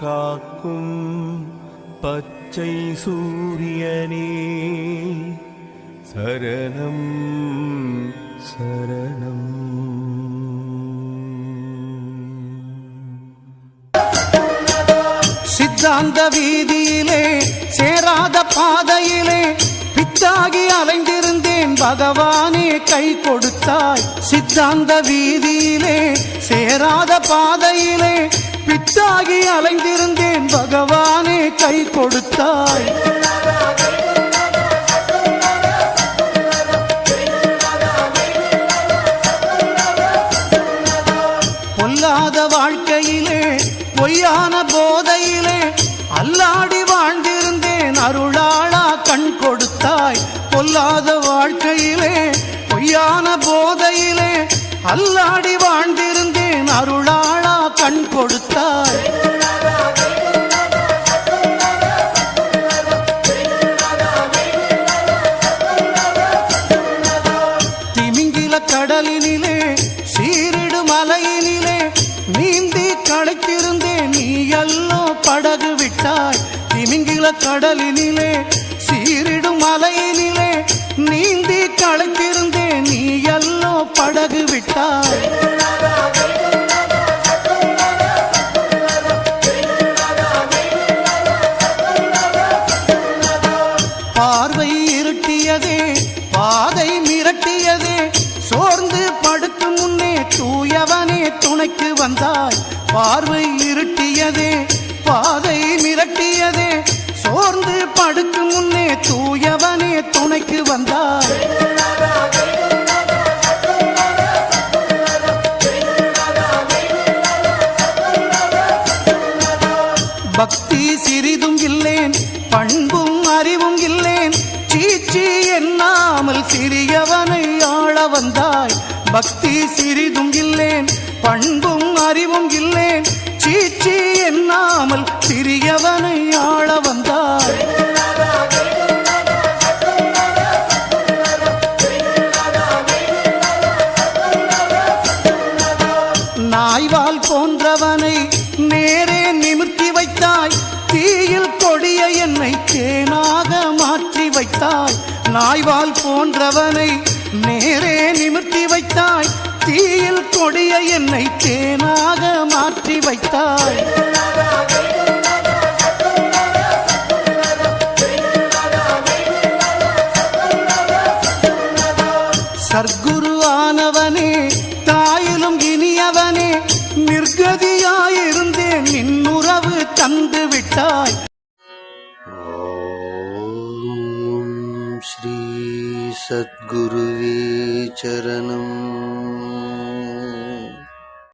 காக்கும் பச்சை சூரியனே. சரணம் சரணம். சித்தாந்த வீதியிலே சேராத பாதையிலே பித்தாகி அலைந்திருந்தேன். பகவானே கை கொடுத்தாய். சித்தாந்த வீதியிலே சேராத பாதையிலே பிச்சாகி அலைந்திருந்தேன். பகவானே கை கொடுத்தாய். பொல்லாத வாழ்க்கையிலே பொய்யான போதையிலே அல்லாடி வாழ்ந்திருந்தேன். அருளாளா கண் கொடுத்தாய். பொல்லாத வாழ்க்கையிலே பொய்யான போதையிலே அல்லாடி வாழ்ந்திருந்தேன். அருளா கண் கொடுத்தாய் திமிங்கில கடலினிலே சீரிடு மலையினிலே நீந்தி களைத்திருந்தே நீ எல்லோ படகு விட்டாய் திமிங்கில கடலினிலே சீரிடு மலையினிலே நீந்தி களைத்திருந்தே நீ எல்லோ படகு விட்டாய் பாதை மிரட்டியதே சோர்ந்து படுத்து முன்னே தூயவனே துணைக்கு வந்தாய் பார்வை இருட்டியதே பாதை மிரட்டியதே சோர்ந்து படுக்கும் முன்னே தூயவனே துணைக்கு வந்தாய். பக்தி சிறிதும் இல்லேன் பண்பும் அறிவும் இல்லேன் சீச்சி எண்ணாமல் சிறியவனை ஆள வந்தாய். பக்தி சிறிதும் இல்லேன் பண்பும் அறிவும் இல்லேன். சீச்சி எண்ணாமல் சிறியவனை ஆள வந்தாய். நாய்வால் போன்றவனை நேரே நிமிர்த்தி வைத்தாய். தீயில் கொடிய என்னை தேனாக நாய்வால் போன்றவனை நேரே நிமிர்த்தி வைத்தாய். தீயில் கொடிய என்னை தேனாக மாற்றி வைத்தாய். சர்க்குரு सद्गुरुवे चरणम्